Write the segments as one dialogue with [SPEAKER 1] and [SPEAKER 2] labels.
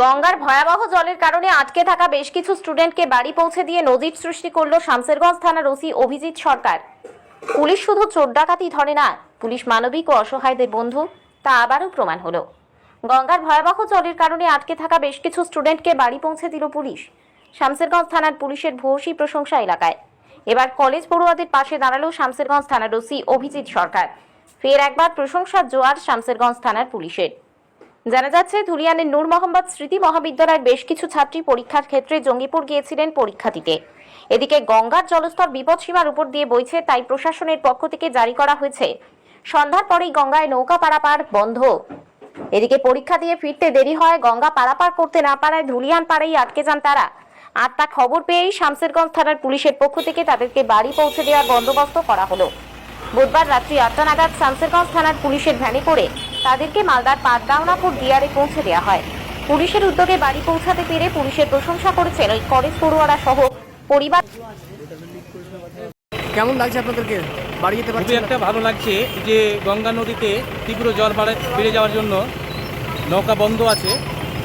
[SPEAKER 1] গঙ্গার ভয়াবহ জলের কারণে আটকে থাকা বেশ কিছু স্টুডেন্টকে বাড়ি পৌঁছে দিয়ে নজির সৃষ্টি করল শামসেরগঞ্জ থানার ওসি অভিজিৎ সরকার। পুলিশ শুধু চোর ডাকাতি ধরে না, পুলিশ মানবিক ও অসহায়দের বন্ধু, তা আবারও প্রমাণ হলো। গঙ্গার ভয়াবহ জলের কারণে আটকে থাকা বেশ কিছু স্টুডেন্টকে বাড়ি পৌঁছে দিল পুলিশ, শামসেরগঞ্জ থানার পুলিশের ভূয়সী প্রশংসা এলাকায়। এবার কলেজ পড়ুয়াদের পাশে দাঁড়াল শামসেরগঞ্জ থানার ওসি অভিজিৎ সরকার। ফের একবার প্রশংসার জোয়ার শামসেরগঞ্জ থানার পুলিশের। জানা যাচ্ছে, ধুলিয়ানের নূর মোহাম্মদ স্মৃতি মহাবিদ্যালয়ের বেশ কিছু ছাত্রী পরীক্ষার ক্ষেত্রে জঙ্গিপুর গিয়েছিলেন পরীক্ষা দিতে এদিকে গঙ্গার জলস্তর বিপদসীমার উপর দিয়ে বইছে, তাই প্রশাসনের পক্ষ থেকে জারি করা হয়েছে। সন্ধ্যার পরেই গঙ্গায় নৌকা পারাপার বন্ধ। এদিকে পরীক্ষা দিয়ে ফিরতে দেরি হয়, গঙ্গা পারাপার করতে না পারায় ধুলিয়ান পাড়েই আটকে যান তারা। আর তা খবর পেয়েই শামসেরগঞ্জ থানার পুলিশের পক্ষ থেকে তাদেরকে বাড়ি পৌঁছে দেওয়ার বন্দোবস্ত করা হলো। বুধবার রাত্রি আটটা নাগাদ শামসেরগঞ্জ থানার পুলিশের ভ্যানে করে তাদেরকে মালদার পাটগাঁওনাপুর ডিয়ারে পৌঁছে দেওয়া হয়। পুলিশের উদ্যোগে বাড়ি পৌঁছাতে পেরে পুলিশের প্রশংসা করেছেন ওই কলেজ পড়ুয়ারা সহ পরিবার।
[SPEAKER 2] কেমন লাগছে আপনাদেরকে বাড়ি যেতে পারছেন?
[SPEAKER 3] একটা ভালো লাগছে যে গঙ্গা নদীতে তীব্র জল বাড়ে বেড়ে যাওয়ার জন্য নৌকা বন্ধ আছে।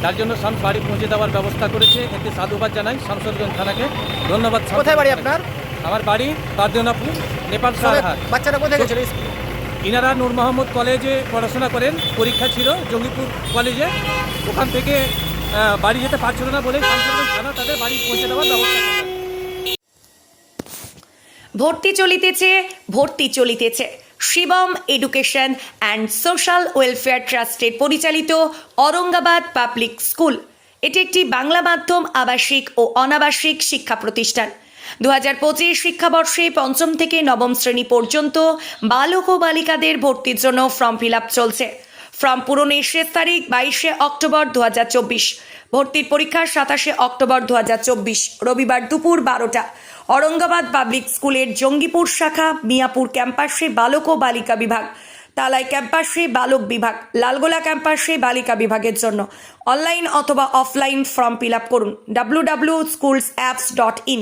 [SPEAKER 3] তার জন্য সাম বাড়ি পৌঁছে দেওয়ার ব্যবস্থা করেছে। এতে সাধুবাদ জানাই শামসরগঞ্জ থানাকে। ধন্যবাদ
[SPEAKER 2] কোথায় বাড়ি আপনার?
[SPEAKER 3] আমার বাড়ি বারদেনাপুর নেপাল সারহাট।
[SPEAKER 2] বাচ্চারা কোথায় গেছিল
[SPEAKER 3] ইনারা নূর মোহাম্মদ কলেজে পড়াশোনা করেন পরীক্ষা ছিল জঙ্গিপুর কলেজে। ওখান থেকে বাড়ি যেতে পারছিল না বলে থানা তাদের বাড়ি পৌঁছে দেওয়ার ব্যবস্থা
[SPEAKER 4] ভর্তি চলিতেছে ভর্তি চলিতেছে। Shivam education and social welfare ট্রাস্টের পরিচালিত অরঙ্গাবাদ পাবলিক স্কুল এটি একটি বাংলা মাধ্যম আবাসিক ও অনাবাসিক শিক্ষা প্রতিষ্ঠান। দু হাজার পঁচিশ শিক্ষাবর্ষে পঞ্চম থেকে নবম শ্রেণি পর্যন্ত বালক ও বালিকাদের ভর্তির জন্য ফর্ম ফিল চলছে। ফর্ম পূরণের শেষ তারিখ বাইশে অক্টোবর দু হাজার চব্বিশ। ভর্তির পরীক্ষা সাতাশে অক্টোবর দু হাজার চব্বিশ, রবিবার দুপুর বারোটা। অরঙ্গাবাদ পাবলিক স্কুলের জঙ্গিপুর শাখা, মিয়াপুর ক্যাম্পাসে বালক ও বালিকা বিভাগ, তালাই ক্যাম্পাসে বালক বিভাগ, লালগোলা ক্যাম্পাসে বালিকা বিভাগের জন্য। অনলাইন অথবা অফলাইন ফর্ম ফিল করুন। W W schools apps dot in